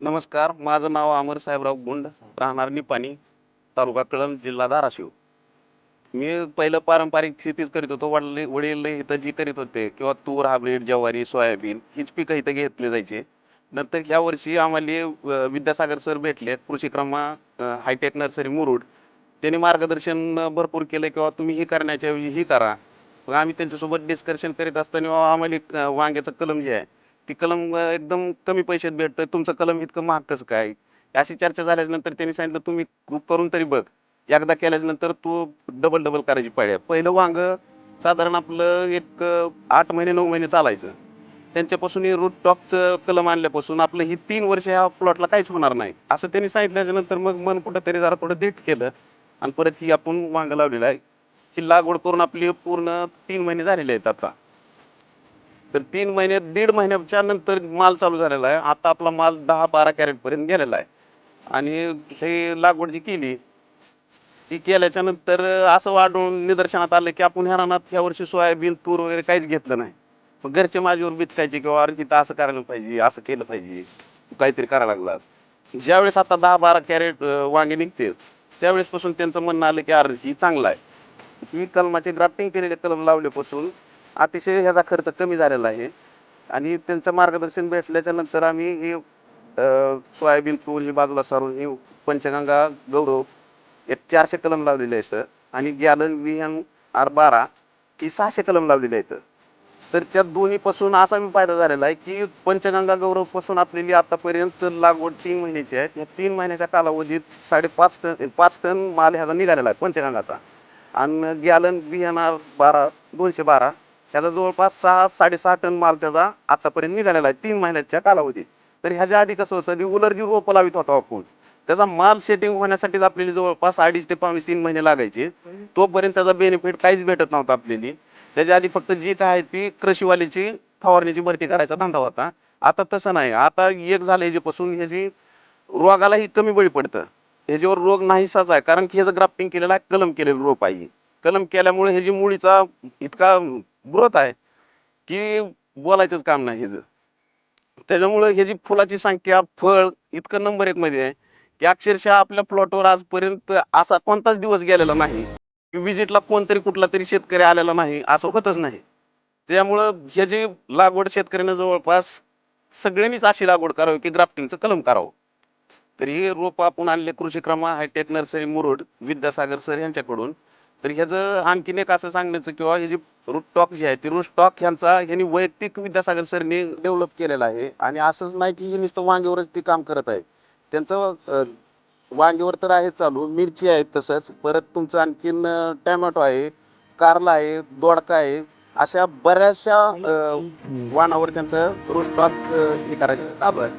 नमस्कार माझं नाव अमर साहेबराव गुंड राहणार निपाणी तालुका कळंब जिल्हा धाराशिव. मी पहिलं पारंपरिक शेतीच करीत होतो वडले वडील इथं जी करीत होते किंवा तूर हाब्रेड ज्वारी सोयाबीन हीच पिकं इथं घेतली जायचे. नंतर ह्या वर्षी आम्हाला विद्यासागर सर भेटले कृषी क्रमा हायटेक नर्सरी मुरुड. त्यांनी मार्गदर्शन भरपूर केलं किंवा तुम्ही ही करण्याच्या ऐवजी ही करा. मग आम्ही त्यांच्यासोबत डिस्कशन करीत असताना आम्हाला एक, वांग्याचं कलम जे आहे ती कलम एकदम कमी पैशात भेटतं तुमचं कलम इतकं महाग कसं काय? अशी चर्चा झाल्याच्यानंतर त्यांनी सांगितलं तुम्ही करून तरी बघ. एकदा केल्यानंतर तू डबल डबल करायची पाहिजे आहे. पहिलं वांग साधारण आपलं एक आठ महिने नऊ महिने चालायचं. त्यांच्यापासून हे रूट टॉपचं कलम आणल्यापासून आपलं ही तीन वर्ष ह्या प्लॉटला काहीच होणार नाही. असं त्यांनी सांगितल्याच्या नंतर मग मन कुठंतरी जरा थोडं देठ केलं आणि परत ही आपण वांग लावलेलं आहे. ही लागवड करून आपली पूर्ण तीन महिने झालेले आहेत आता. तर तीन महिने दीड महिन्याच्या नंतर माल चालू झालेला आहे. आता आपला माल दहा बारा कॅरेट पर्यंत गेलेला आहे. आणि हे लागवड जी केली ती केल्याच्यानंतर असं वाढून निदर्शनात आलं की आपण ह्या रानात ह्या वर्षी सोयाबीन तूर वगैरे काहीच घेतलं नाही. मग घरचे माझ्यावर बितकायचे किंवा अरे तिथं असं करायला पाहिजे असं केलं पाहिजे. काहीतरी करायला लागलास ज्यावेळेस आता दहा बारा कॅरेट वांगे निघते त्यावेळेस पासून त्यांचं म्हणणं आलं की अरे ही चांगला आहे. ही कलमाचे ग्राफ्टिंग केलेले कलम लावल्यापासून अतिशय ह्याचा खर्च कमी झालेला आहे. आणि त्यांचं मार्गदर्शन भेटल्याच्या नंतर आम्ही हे सोयाबीन तूर ही बाजूला सारून ही पंचगंगा गौरव हे चारशे कलम लावलेले आहेत. आणि गॅलन विहन आर बारा ही सहाशे कलम लावलेले आहेत. तर त्या दोन्हीपासून असा मी फायदा झालेला आहे की पंचगंगा गौरवपासून आपल्याली आतापर्यंत लागवड तीन महिन्याची आहे. या तीन महिन्याच्या कालावधीत साडेपाच टन पाच टन माल ह्याचा निघालेला आहे पंचगंगाचा. आणि गॅलन बियाणार बारा दोनशे बारा त्याचा जवळपास सहा साडेसहा टन माल त्याचा आतापर्यंत निघालेला आहे. तीन महिन्याच्या कालावधीत. तर ह्याच्या आधी कसं होतं रेग्युलर जी रोपं लावित होता आपण. त्याचा माल सेटिंग होण्यासाठीच आपल्याला जवळपास अडीच ते पावणे तीन महिने लागायचे. तोपर्यंत त्याचा बेनिफिट काहीच भेटत नव्हता आपल्याला. त्याच्या आधी फक्त जी काय आहे ती कृषीवालीची फवारणीची भरती करायचा धंदा होता. आता तसं नाही. आता एक झालं ह्याच्यापासून ह्याची रोगालाही कमी बळी पडतं. ह्याच्यावर रोग नाहीसाच आहे. कारण की ह्याचं ग्राफ्टिंग केलेलं आहे कलम केलेलं रोप आहे. कलम केल्यामुळे ह्याची मुळीचा इतका ग्रोथ आहे की बोलायचंच काम नाही ह्याचं. त्याच्यामुळे ह्याची फुलाची संख्या फळ इतकं नंबर एक मध्ये आहे की अक्षरशः आपल्या प्लॉटवर आजपर्यंत असा कोणताच दिवस गेलेला नाही. की विजिटला कोणतरी कुठला तरी शेतकरी आलेला नाही असं होतच नाही. त्यामुळं ह्याची लागवड शेतकऱ्यानं जवळपास सगळ्यांनीच अशी लागवड करावी की ग्राफ्टिंगचं कलम करावं. तर हे रोप आपण आणले कृषी क्रमा hi-tech nursery Murud Vidyasagar sir यांच्याकडून. तर ह्याचं आणखीन एक असं सांगण्याचं किंवा ह्याची रूट टॉक जी आहे ती रूट टॉक ह्यांचा ह्यांनी वैयक्तिक विद्यासागर सरनी डेव्हलप केलेला आहे. आणि असंच नाही की हे नुसतं वांग्यावरच ते काम करत आहे. त्यांचं अं, वांग्यावर तर आहे चालू मिरची आहे तसंच. परत तुमचं आणखीन टॅमॅटो आहे कारला आहे दोडका आहे अशा बऱ्याचशा वाणावर त्यांचं रूट टॉक हे करायचं आहे.